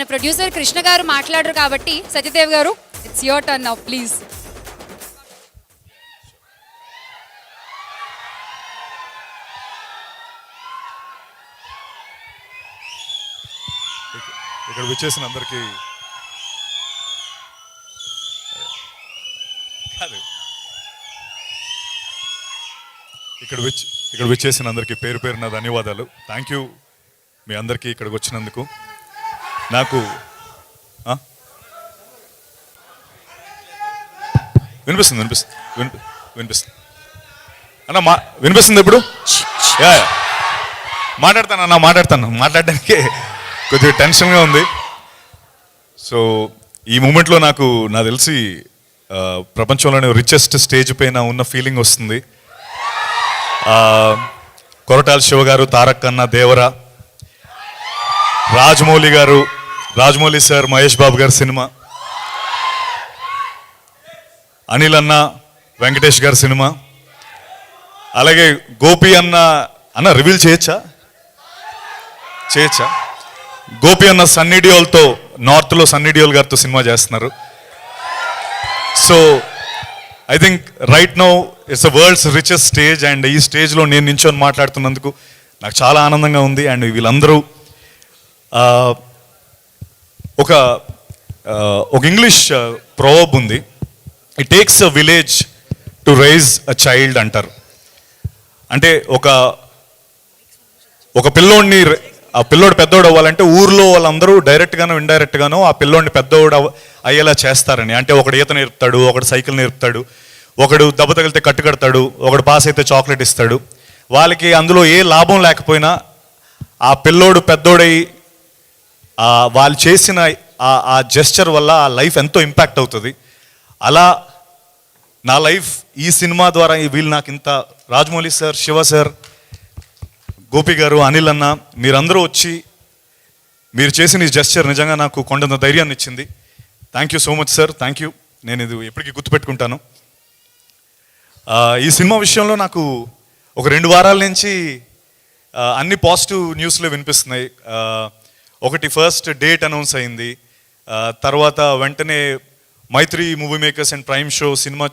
మన ప్రొడ్యూసర్ కృష్ణ గారు మాట్లాడరు కాబట్టి Satyadev garu it's your turn now please ఇక్కడ విచ్చేసిన అందరికీ కాదు. ఇక్కడ విచ్ ఇక్కడ విచ్చేసిన అందరికీ పేరు పేరున ధన్యవాదాలు. థ్యాంక్ యూ మీ అందరికీ ఇక్కడికి వచ్చినందుకు. నాకు వినిపిస్తుంది వినిపిస్తుంది వినిపి వినిపిస్తుంది. అన్న మా వినిపిస్తుంది ఇప్పుడు? యా, మాట్లాడతాను అన్న మాట్లాడతాను. మాట్లాడడానికి కొద్దిగా టెన్షన్గా ఉంది. సో ఈ మూమెంట్లో నాకు నాకు తెలిసి ప్రపంచంలోనే రిచెస్ట్ స్టేజ్ పైన ఉన్న ఫీలింగ్ వస్తుంది. కొరటాల శివ గారు తారక్ అన్న దేవర రాజమౌళి గారు రాజమౌళి సార్ మహేష్ బాబు గారి సినిమా. అనిల్ అన్న వెంకటేష్ గారి సినిమా. అలాగే గోపి అన్న అన్న రివీల్ చేయొచ్చా? చేయొచ్చా? గోపి అన్న సన్నిడియోల్తో నార్త్లో సన్నీడియోల్ గారితో సినిమా చేస్తున్నారు. So I think right now it's the world's richest stage and ఈ స్టేజ్లో నేను నించొని మాట్లాడుతున్నందుకు నాకు చాలా ఆనందంగా ఉంది అండ్ వీళ్ళందరూ ఒక ఒక ఇంగ్లీష్ ప్రోవబ్ ఉంది. It takes a village to raise a child అంటారు. అంటే ఒక ఒక పిల్లోడిని ఆ పిల్లోడు పెద్దోడు అవ్వాలంటే ఊర్లో వాళ్ళందరూ డైరెక్ట్గానో ఇండైరెక్ట్గానో ఆ పిల్లోడిని పెద్దోడు అయ్యేలా చేస్తారని. అంటే ఒకడు ఈత నేర్పుతాడు ఒకడు సైకిల్ నేర్పుతాడు ఒకడు దెబ్బ తగిలితే కట్టు కడతాడు ఒకడు పాస్ అయితే చాక్లెట్ ఇస్తాడు. వాళ్ళకి అందులో ఏ లాభం లేకపోయినా ఆ పిల్లోడు పెద్దోడై వాళ్ళు చేసిన ఆ జెస్చర్ వల్ల ఆ లైఫ్ ఎంతో ఇంపాక్ట్ అవుతుంది. అలా నా లైఫ్ ఈ సినిమా ద్వారా ఈ వీళ్ళు నాకు ఇంత రాజమౌళి సార్ శివ సార్ గోపి గారు అనిల్ అన్న మీరందరూ వచ్చి మీరు చేసిన ఈ జెస్చర్ నిజంగా నాకు కొండంత ధైర్యాన్ని ఇచ్చింది. Thank you so much sir thank you నేను ఇది ఎప్పటికీ గుర్తుపెట్టుకుంటాను. ఈ సినిమా విషయంలో నాకు ఒక రెండు వారాల నుంచి అన్ని పాజిటివ్ న్యూస్లే వినిపిస్తున్నాయి. ఒకటి ఫస్ట్ డేట్ అనౌన్స్ అయింది. తర్వాత వెంటనే Mythri movie makers and prime show cinema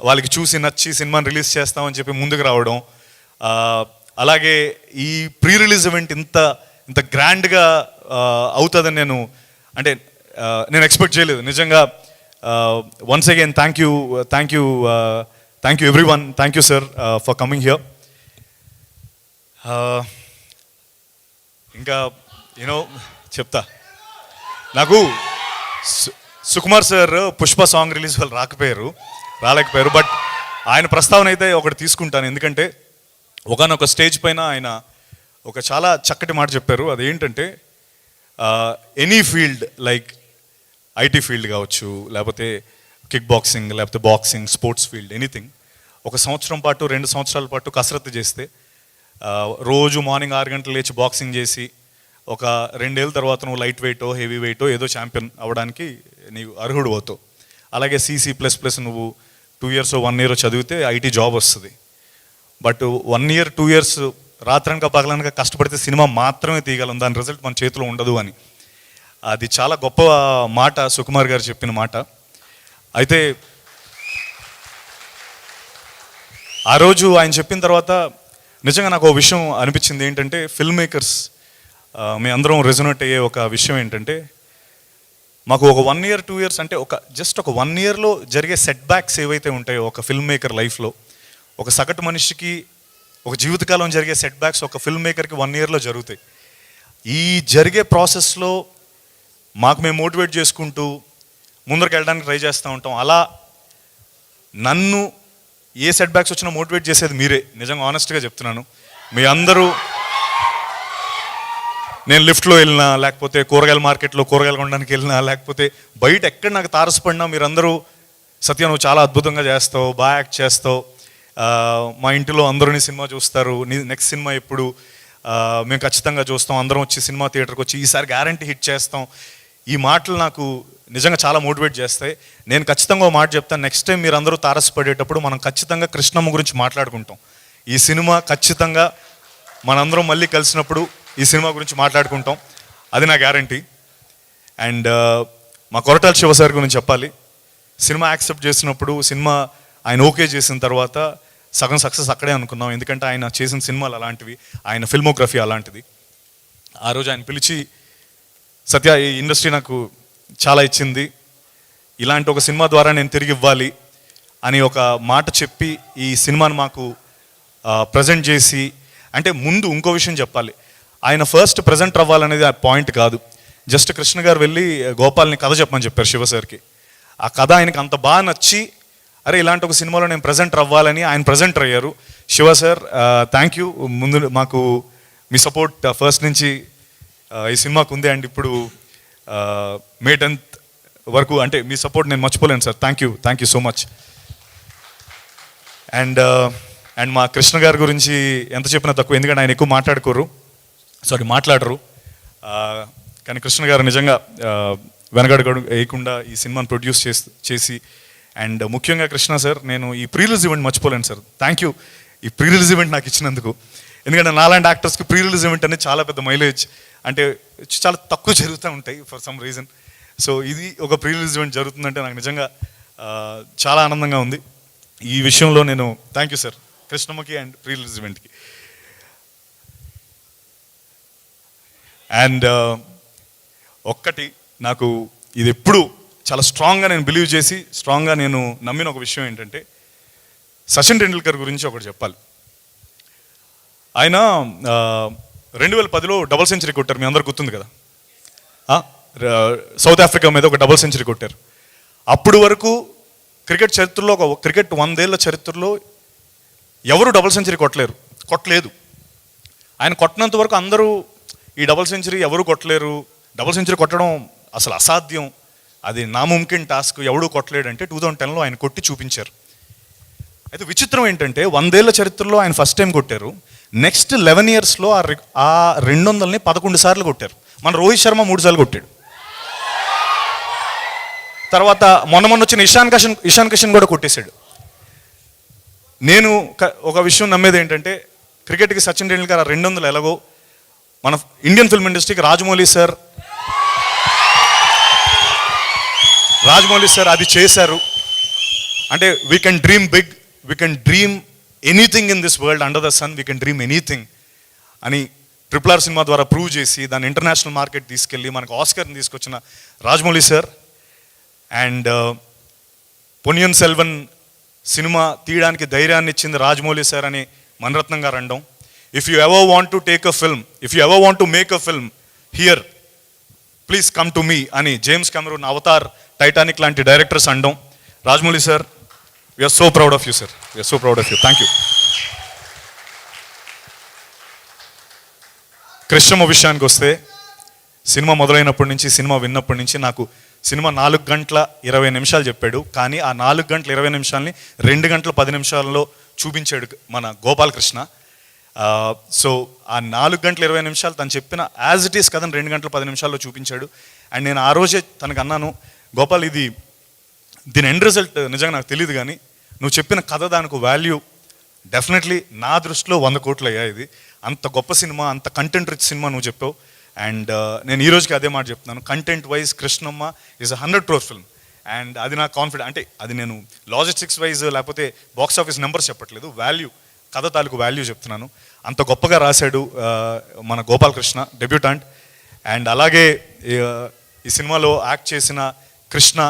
వాళ్ళకి చూసి నచ్చి సినిమాని రిలీజ్ చేస్తామని చెప్పి ముందుకు రావడం. అలాగే ఈ ప్రీ రిలీజ్ ఈవెంట్ ఇంత ఇంత గ్రాండ్గా అవుతుందని నేను అంటే నేను ఎక్స్పెక్ట్ చేయలేదు. నిజంగా once again thank you thank you thank you every one thank you sir for coming here ఇంకా యూనో చెప్తా. నాకు సు- Sukumar sir Pushpa song release వాళ్ళు రాకపోయారు రాలేకపోయారు బట్ ఆయన ప్రస్తావన అయితే ఒకటి తీసుకుంటాను. ఎందుకంటే ఒకనొక స్టేజ్ పైన ఆయన ఒక చాలా చక్కటి మాట చెప్పారు. అదేంటంటే any field like IT field కావచ్చు లేకపోతే కిక్ బాక్సింగ్ లేకపోతే బాక్సింగ్ స్పోర్ట్స్ ఫీల్డ్ ఎనీథింగ్. ఒక సంవత్సరం పాటు రెండు సంవత్సరాల పాటు కసరత్తు చేస్తే రోజు మార్నింగ్ ఆరు గంటలు లేచి బాక్సింగ్ చేసి ఒక రెండేళ్ళ తర్వాత నువ్వు లైట్ వెయిటో హెవీ వెయిటో ఏదో ఛాంపియన్ అవ్వడానికి నీవు అర్హుడు అవుతావు. అలాగే సీసీ ప్లస్ ప్లస్ నువ్వు టూ ఇయర్స్ వన్ ఇయర్ చదివితే ఐటీ జాబ్ వస్తుంది. But one year two years రాత్రనక పగలనక కష్టపడితే సినిమా మాత్రమే తీయగలం. దాని రిజల్ట్ మన చేతిలో ఉండదు అని. అది చాలా గొప్ప మాట సుకుమార్ గారు చెప్పిన మాట. అయితే ఆ రోజు ఆయన చెప్పిన తర్వాత నిజంగా నాకు ఒక విషయం అనిపించింది ఏంటంటే ఫిల్మ్ మేకర్స్ మీ అందరం రెజొనేట్ అయ్యే ఒక విషయం ఏంటంటే మాకు ఒక వన్ ఇయర్ టూ ఇయర్స్ అంటే ఒక జస్ట్ ఒక వన్ ఇయర్లో జరిగే సెట్ బ్యాక్స్ ఏవైతే ఉంటాయో ఒక ఫిల్మ్ మేకర్ లైఫ్లో ఒక సగటు మనిషికి ఒక జీవితకాలం జరిగే సెట్ బ్యాక్స్ ఒక ఫిల్మ్ మేకర్కి వన్ ఇయర్లో జరుగుతాయి. ఈ జరిగే ప్రాసెస్లో మాకు మేము మోటివేట్ చేసుకుంటూ ముందరికి వెళ్ళడానికి ట్రై చేస్తూ ఉంటాం. అలా నన్ను ఏ సెట్ బ్యాక్స్ వచ్చినా మోటివేట్ చేసేది మీరే. నిజంగా ఆనెస్ట్గా చెప్తున్నాను. మీ అందరూ నేను లిఫ్ట్లో వెళ్ళినా లేకపోతే కూరగాయల మార్కెట్లో కూరగాయలు కొనడానికి వెళ్ళినా లేకపోతే బయట ఎక్కడ నాకు తారసపడినా మీరందరూ సత్య నువ్వు చాలా అద్భుతంగా చేస్తావు బాగా యాక్ట్ చేస్తావు. మా ఇంటిలో అందరూ నీ సినిమా చూస్తారు నీ నెక్స్ట్ సినిమా ఎప్పుడు? మేము ఖచ్చితంగా చూస్తాం అందరం వచ్చి సినిమా థియేటర్కి వచ్చి ఈసారి గ్యారంటీ హిట్ చేస్తాం. ఈ మాటలు నాకు నిజంగా చాలా మోటివేట్ చేస్తాయి. నేను ఖచ్చితంగా ఒక మాట చెప్తాను నెక్స్ట్ టైం మీరు అందరూ తారసపడేటప్పుడు మనం ఖచ్చితంగా కృష్ణమ్మ గురించి మాట్లాడుకుంటాం. ఈ సినిమా ఖచ్చితంగా మనందరం మళ్ళీ కలిసినప్పుడు ఈ సినిమా గురించి మాట్లాడుకుంటాం. అది నా గ్యారంటీ అండ్ uh, మా కొరటాల శివ సార్ గురించి చెప్పాలి. సినిమా యాక్సెప్ట్ చేసినప్పుడు సినిమా ఆయన ఓకే చేసిన తర్వాత సగం సక్సెస్ అక్కడే అనుకున్నాం. ఎందుకంటే ఆయన చేసిన సినిమాలు అలాంటివి ఆయన ఫిల్మోగ్రఫీ అలాంటిది. ఆ రోజు ఆయన పిలిచి సత్య ఈ ఇండస్ట్రీ నాకు చాలా ఇచ్చింది. ఇలాంటి ఒక సినిమా ద్వారా నేను తిరిగి ఇవ్వాలి అని ఒక మాట చెప్పి ఈ సినిమాను మాకు ప్రజెంట్ చేసి అంటే ముందు ఇంకో విషయం చెప్పాలి. ఆయన ఫస్ట్ ప్రజెంట్ అవ్వాలనేది ఆ పాయింట్ కాదు. జస్ట్ కృష్ణ గారు వెళ్ళి గోపాల్ని కథ చెప్పమని చెప్పారు శివ సార్కి. ఆ కథ ఆయనకి అంత బాగా నచ్చి అరే ఇలాంటి ఒక సినిమాలో నేను ప్రజెంటర్ అవ్వాలని ఆయన ప్రజెంటర్ అయ్యారు. శివ సార్ థ్యాంక్ యూ ముందు మాకు మీ సపోర్ట్ ఫస్ట్ నుంచి ఈ సినిమాకు ఉంది. అండ్ ఇప్పుడు మే టెన్త్ వరకు అంటే మీ సపోర్ట్ నేను మర్చిపోలేను sir. Thank you thank you so much and and మా కృష్ణ గారి గురించి ఎంత చెప్పినా తక్కువ ఎందుకంటే ఆయన ఎక్కువ మాట్లాడుకోరు. సారీ మాట్లాడరు. కానీ కృష్ణ గారు నిజంగా వెనగడగడు వేయకుండా ఈ సినిమాని ప్రొడ్యూస్ చేసి చేసి అండ్ ముఖ్యంగా కృష్ణ సార్ నేను ఈ ప్రీ రిలీజ్ ఈవెంట్ మర్చిపోలేను సార్. థ్యాంక్ యూ ఈ ప్రీ రిలీజ్ ఈవెంట్ నాకు ఇచ్చినందుకు. ఎందుకంటే నాలాంటి యాక్టర్స్కి ప్రీ రిలీజ్ ఈవెంట్ అనేది చాలా పెద్ద మైలేజ్. అంటే చాలా తక్కువ జరుగుతూ ఉంటాయి ఫర్ సమ్ రీజన్ సో ఇది ఒక ప్రీ రిలీజ్ ఈవెంట్ జరుగుతుందంటే నాకు నిజంగా చాలా ఆనందంగా ఉంది. ఈ విషయంలో నేను థ్యాంక్ యూ సార్ కృష్ణమ్మకి అండ్ ప్రీ రిలీజ్ ఈవెంట్కి. అండ్ ఒక్కటి నాకు ఇది ఎప్పుడు చాలా స్ట్రాంగ్గా నేను బిలీవ్ చేసి స్ట్రాంగ్గా నేను నమ్మిన ఒక విషయం ఏంటంటే సచిన్ టెండూల్కర్ గురించి ఒకటి చెప్పాలి. ఆయన రెండు వేల పదిలో డబుల్ సెంచరీ కొట్టారు మీ అందరు గుర్తుంది కదా? సౌత్ ఆఫ్రికా మీద ఒక డబుల్ సెంచరీ కొట్టారు. అప్పుడు వరకు క్రికెట్ చరిత్రలో ఒక క్రికెట్ వందేళ్ళ చరిత్రలో ఎవరు డబుల్ సెంచరీ కొట్టలేరు కొట్టలేదు. ఆయన కొట్టినంత వరకు అందరూ ఈ డబుల్ సెంచరీ ఎవరు కొట్టలేరు? డబుల్ సెంచరీ కొట్టడం అసలు అసాధ్యం. అది నా ముమ్కిన్ టాస్క్. ఎవడు కొట్టలేడంటే టూ థౌజండ్ టెన్లో ఆయన కొట్టి చూపించారు. అయితే విచిత్రం ఏంటంటే వందేళ్ళ చరిత్రలో ఆయన ఫస్ట్ టైం కొట్టారు. నెక్స్ట్ లెవెన్ ఇయర్స్లో ఆ ఆ రెండు వందలని పదకొండు సార్లు కొట్టారు. మన రోహిత్ శర్మ మూడు సార్లు కొట్టాడు. తర్వాత మొన్న మొన్న వచ్చిన ఇషాన్ కిషన్ ఇషాన్ కిషన్ కూడా కొట్టేశాడు. నేను ఒక విషయం నమ్మేది ఏంటంటే క్రికెట్కి సచిన్ టెండూల్కర్ ఆ రెండు వందలు ఎలాగో మన ఇండియన్ ఫిల్మ్ ఇండస్ట్రీకి రాజమౌళి సార్ రాజమౌళి సార్ అది చేశారు. అంటే we can dream big we can dream anything in this world under the sun we can dream anything అని ట్రిపుల్ ఆర్ సినిమా ద్వారా ప్రూవ్ చేసి దాన్ని ఇంటర్నేషనల్ మార్కెట్ తీసుకెళ్ళి మనకు ఆస్కర్ని తీసుకొచ్చిన Rajamouli sir and Ponniyin Selvan cinema తీయడానికి ధైర్యాన్ని ఇచ్చింది రాజమౌళి సార్ అని మణరత్నం గారు అనడం. If you ever want to take a film if you ever want to make a film here please come to me అని జేమ్స్ కెమెరూన్ అవతార్ టైటానిక్ లాంటి డైరెక్టర్స్ అనడం Rajamouli sir we are so proud of you sir we are so proud of you thank you Krishnamma విషయానికి వస్తే cinema మొదలైనప్పటి నుంచి cinema విన్నప్పటి నుంచి నాకు cinema నాలుగు గంటల ఇరవై నిమిషాలు చెప్పాడు. కానీ ఆ నాలుగు గంటల ఇరవై నిమిషాలని రెండు గంటల పది నిమిషాల్లో చూపించాడు మన గోపాలకృష్ణ. సో ఆ నాలుగు గంటల ఇరవై నిమిషాలు తను చెప్పిన యాజ్ ఇట్ ఈస్ కథను రెండు గంటల పది నిమిషాల్లో చూపించాడు. అండ్ నేను ఆ రోజే తనకు అన్నాను గోపాల్ ఇది దీని ఎండ్ రిజల్ట్ నిజంగా నాకు తెలియదు కానీ నువ్వు చెప్పిన కథ దానికి వాల్యూ డెఫినెట్లీ నా దృష్టిలో వంద కోట్లు అయ్యా ఇది. అంత గొప్ప సినిమా అంత కంటెంట్ రిచ్ సినిమా నువ్వు చెప్పావు. అండ్ నేను ఈ రోజుకి అదే మాట చెప్తున్నాను. Content wise Krishnamma is a hundred crore film and అది నా కాన్ఫిడెంట్ అంటే అది నేను లాజిస్టిక్స్ వైజ్ లేకపోతే బాక్స్ ఆఫీస్ నెంబర్స్ చెప్పట్లేదు. వాల్యూ కథ తాలూకు వాల్యూ చెప్తున్నాను. అంత గొప్పగా రాశాడు మన గోపాలకృష్ణ డెబ్యూటాంట్. అండ్ అలాగే ఈ, సినిమాలో యాక్ట్ చేసిన కృష్ణ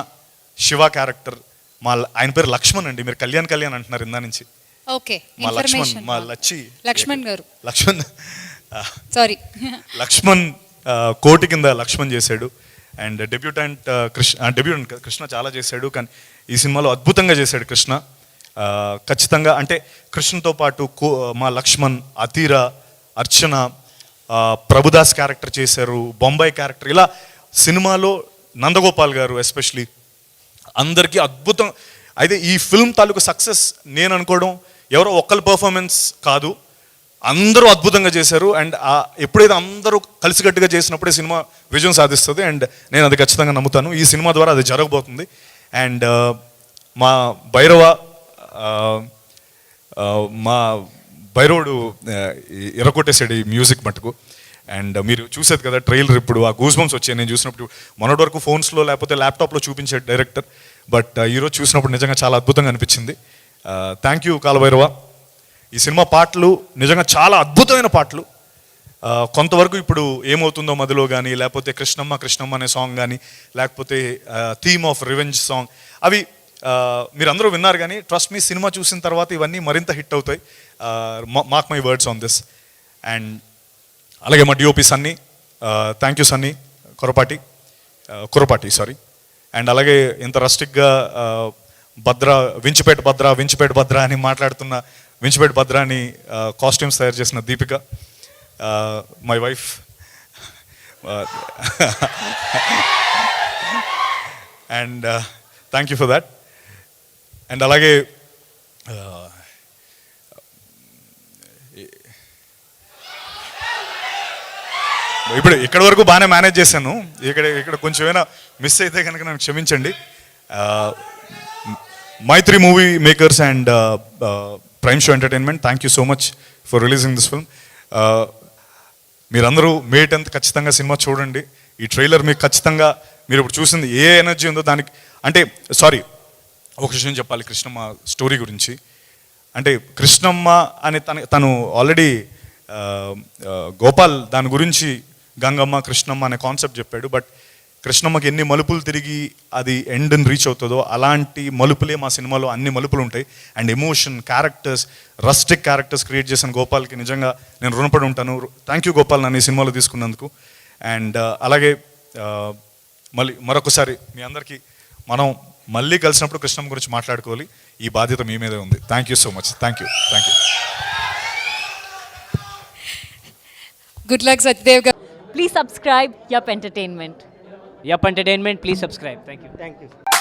శివ క్యారెక్టర్ మా ఆయన పేరు లక్ష్మణ్ అండి. మీరు కళ్యాణ్ కళ్యాణ్ అంటున్నారు ఇందా నుంచి? ఓకే మా లక్ష్మణ్ మా లచ్చి. లక్ష్మణ్ గారు. లక్ష్మణ్ సారీ లక్ష్మణ్ కోటి కింద లక్ష్మణ్ చేశాడు. And debutant Krishna debutant Krishna చాలా చేశాడు. కానీ ఈ సినిమాలో అద్భుతంగా చేశాడు కృష్ణ. ఖచ్చితంగా అంటే కృష్ణతో పాటు కో మా లక్ష్మణ్ అతీర అర్చన ప్రభుదాస్ క్యారెక్టర్ చేశారు బొంబాయి క్యారెక్టర్. ఇలా సినిమాలో నందగోపాల్ గారు ఎస్పెషలీ అందరికీ అద్భుతం. అయితే ఈ ఫిల్మ్ తాలూకు సక్సెస్ నేను అనుకోవడం ఎవరో ఒక్కరి పర్ఫార్మెన్స్ కాదు. అందరూ అద్భుతంగా చేశారు. అండ్ ఎప్పుడైతే అందరూ కలిసికట్టుగా చేసినప్పుడే సినిమా విజయం సాధిస్తుంది. అండ్ నేను అది ఖచ్చితంగా నమ్ముతాను. ఈ సినిమా ద్వారా అది జరగబోతుంది. అండ్ మా భైరవ మా బైరోడు ఆ, ఈ మ్యూజిక్ మటుకు. అండ్ మీరు చూసేది కదా ట్రైలర్ ఇప్పుడు ఆ గూస్ బంప్స్ వచ్చాయి. నేను చూసినప్పుడు మొన్నటి వరకు ఫోన్స్లో లేకపోతే ల్యాప్టాప్లో చూపించే డైరెక్టర్. బట్ ఈరోజు చూసినప్పుడు నిజంగా చాలా అద్భుతంగా అనిపించింది. Thank you Kaala Bhairava. ఈ సినిమా పాటలు నిజంగా చాలా అద్భుతమైన పాటలు. కొంతవరకు ఇప్పుడు ఏమవుతుందో మధ్యలో కానీ లేకపోతే కృష్ణమ్మ కృష్ణమ్మ అనే సాంగ్ కానీ లేకపోతే థీమ్ ఆఫ్ రివెంజ్ సాంగ్ అవి మీరందరూ విన్నారు కానీ ట్రస్ట్ మీ సినిమా చూసిన తర్వాత ఇవన్నీ మరింత హిట్ అవుతాయి. Mark my words on this and అలాగే మా DOP Sunny thank you Sunny Korapati Kurapati sorry and అలాగే ఇంత రస్టిక్గా భద్ర వించిపేట భద్ర వించిపేట భద్ర అని మాట్లాడుతున్న వించిపేట భద్ర అని కాస్ట్యూమ్స్ తయారు చేసిన Deepika. My wife and thank you for that and అలాగే ఇప్పుడు ఇక్కడ వరకు బాగానే మేనేజ్ చేశాను. ఇక్కడ ఇక్కడ కొంచెం ఏమైనా మిస్ అయితే కనుక నన్ను క్షమించండి. Mythri movie makers and prime show entertainment thank you so much for releasing this film మీరందరూ మే టెన్త్ ఖచ్చితంగా సినిమా చూడండి. ఈ ట్రైలర్ మీకు ఖచ్చితంగా మీరు ఇప్పుడు చూసింది ఏ ఎనర్జీ ఉందో దానికి అంటే సారీ ఒక విషయం చెప్పాలి కృష్ణమ్మ స్టోరీ గురించి. అంటే కృష్ణమ్మ అని తన తను ఆల్రెడీ గోపాల్ దాని గురించి గంగమ్మ కృష్ణమ్మ అనే కాన్సెప్ట్ చెప్పాడు. బట్ కృష్ణమ్మకి ఎన్ని మలుపులు తిరిగి అది ఎండ్ని రీచ్ అవుతుందో అలాంటి మలుపులే మా సినిమాలో అన్ని మలుపులు ఉంటాయి. And emotion characters rustic characters create చేసిన గోపాల్కి నిజంగా నేను రుణపడి ఉంటాను. థ్యాంక్ యూ గోపాల్ నన్ను ఈ సినిమాలో తీసుకున్నందుకు. అండ్ అలాగే మళ్ళీ మరొకసారి మీ అందరికీ మనం మళ్ళీ కలిసినప్పుడు కృష్ణం గురించి మాట్లాడుకోవాలి. ఈ బాధ్యత మీ మీదే ఉంది. Thank you so much thank you thank you good luck Satyadev garu please subscribe Yup entertainment Yup entertainment please subscribe thank you thank you